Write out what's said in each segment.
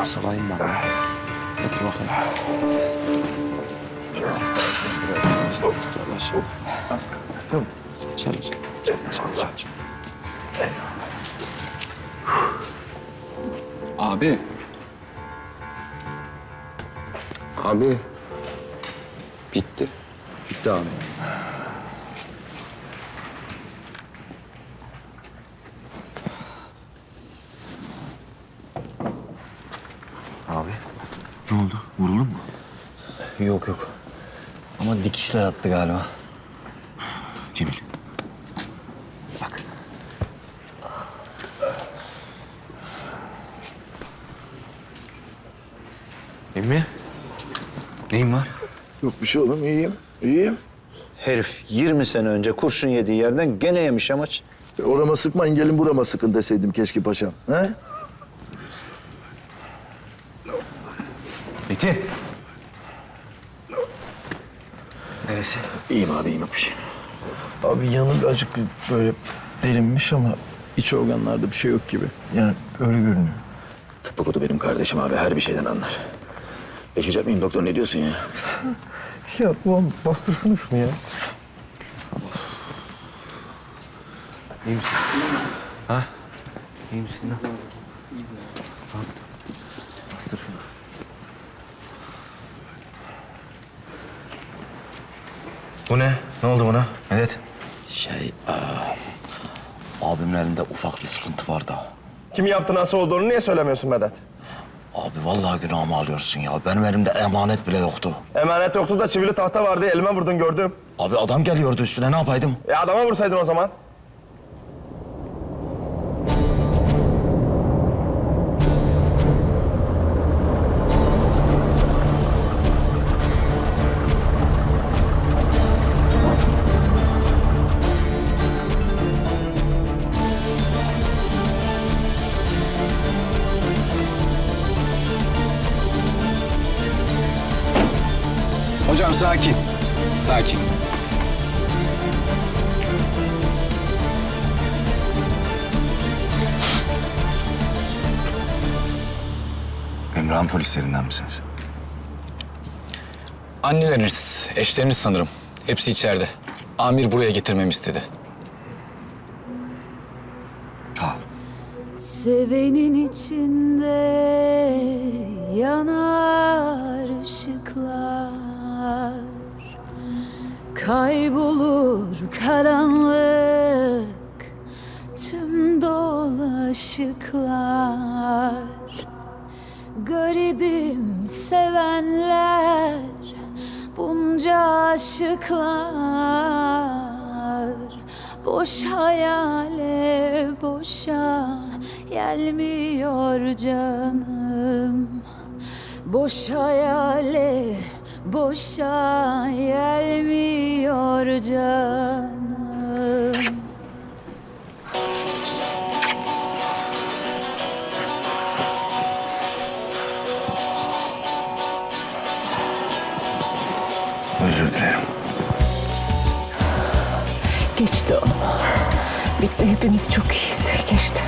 Dur salayım ben onu. Getir bakayım. Tut Allah şimdi. Tamam. Çevir. Çevir, çevir, çevir. Abi. Abi. Bitti. Bitti. Abi. Ne oldu? Vuruldun mu? Yok yok. Ama dikişler attı galiba. Cemil. Bak. Emmi. Neyin var? Yok bir şey oğlum iyiyim. İyiyim. Herif 20 sene önce kurşun yediği yerden gene yemiş amaç. E, Orama sıkmayın gelin burama sıkın deseydim keşke paşam. He? Metin. Neresi? İyiyim abi iyiyim bir şey. Abi yanı birazcık böyle delinmiş ama iç organlarda bir şey yok gibi. Yani öyle görünüyor. Tıp okudu benim kardeşim abi. Her bir şeyden anlar. Yaşayacak mıyım doktor? Ne diyorsun ya? Ya ulan bastırsın şunu ya. İyi misin? Ha? İyi misin lan? Tamam. Bastır şunu. Bu ne? Ne oldu buna? Evet. Şey, aa, abimin elinde ufak bir sıkıntı var da. Kim yaptı nasıl olduğunu niye söylemiyorsun Medet? Abi vallahi günahımı alıyorsun ya. Benim elimde emanet bile yoktu. Emanet yoktu da çivili tahta vardı elime vurdun gördüm. Abi adam geliyordu üstüne ne yapaydım? E adama vursaydın o zaman. Sakin. Sakin. Emrah'ın polislerinden misiniz? Anneleriniz, eşleriniz sanırım. Hepsi içeride. Amir buraya getirmemi istedi. Ha. Sevenin içinde yanar Kaybolur karanlık tüm dolaşıklar. Garibim sevenler bunca aşıklar. Boş hayale boşa gelmiyor canım. Boş hayale boşa gelmiyor canım Özür dilerim. Geçti oğlum. Bitti hepimiz çok iyiyiz. Geçti.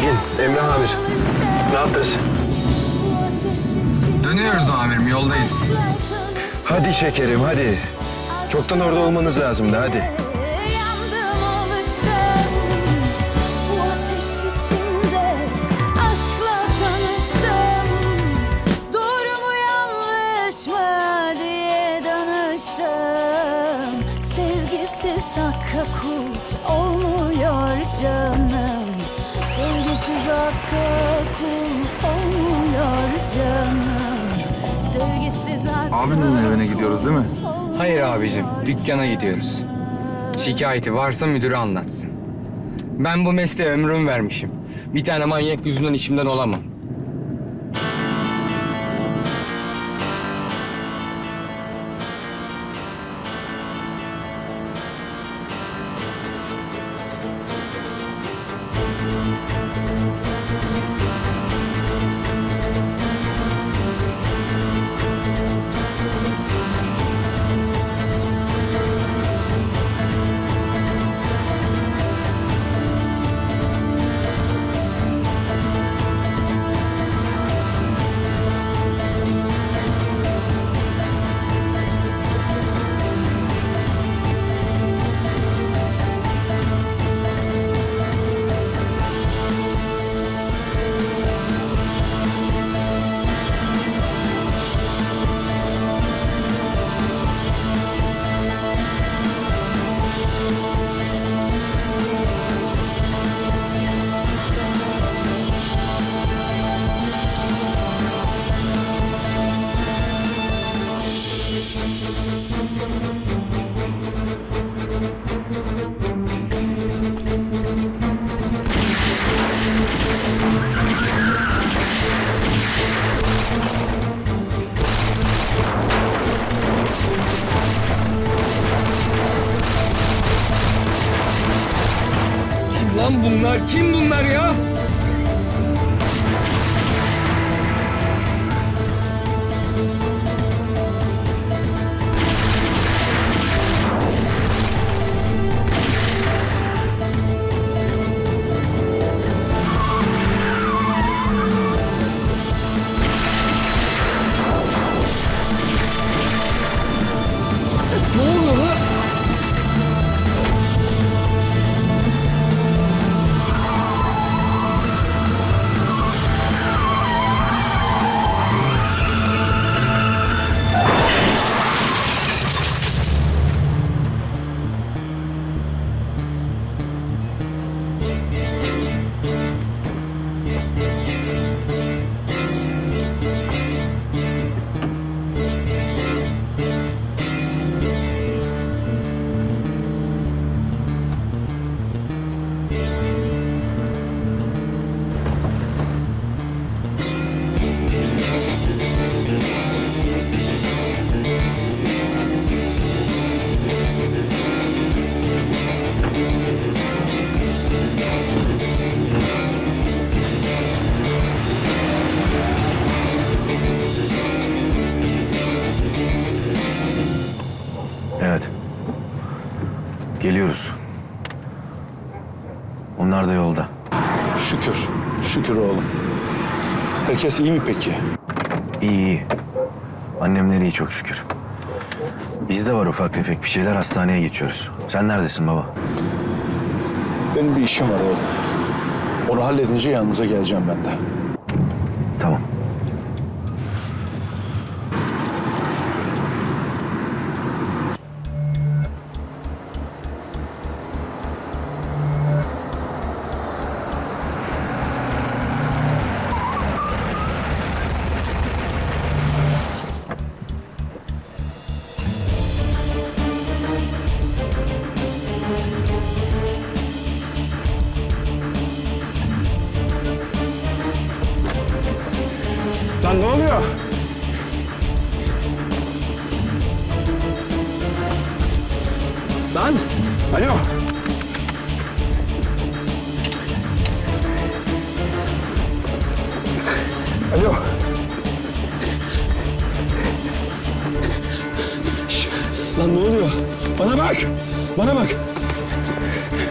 Tekin Emre Amir. Ne yaptınız? Dönüyoruz amirim yoldayız. Hadi şekerim hadi. Çoktan orada olmanız lazımdı, hadi. Yandım alıştım Bu ateş içinde Aşkla tanıştım Doğru mu yanlış mı diye danıştım Sevgisiz hakka kul olmuyor canım Sevgisiz hakka kul olmuyor canım Sevgisiz hakka Abimin evine gidiyoruz değil mi? Hayır abicim, dükkana gidiyoruz. Şikayeti varsa müdüre anlatsın. Ben bu mesleğe ömrümü vermişim. Bir tane manyak yüzünden işimden olamam. Lan bunlar? Kim bunlar ya? Geliyoruz. Onlar da yolda. Şükür, şükür oğlum. Herkes iyi mi peki? İyi iyi. Annemler iyi çok şükür. Bizde var ufak tefek bir şeyler hastaneye geçiyoruz. Sen neredesin baba? Benim bir işim var oğlum. Onu halledince yanınıza geleceğim ben de. Tamam. Alo. Alo. Şş, lan ne oluyor? Bana bak. Bana bak.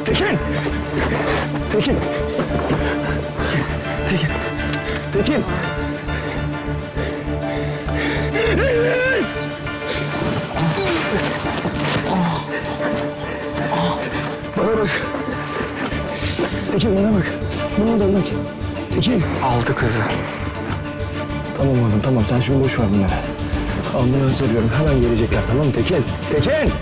Tekin. Tekin. Tekin. Tekin. Enes! Bak! Tekin bana bak! Ne oldu anlat? Tekin! Aldı kızı. Tamam oğlum tamam sen şimdi boş ver bunları. Ambulans arıyorum hemen gelecekler tamam mı Tekin? Tekin!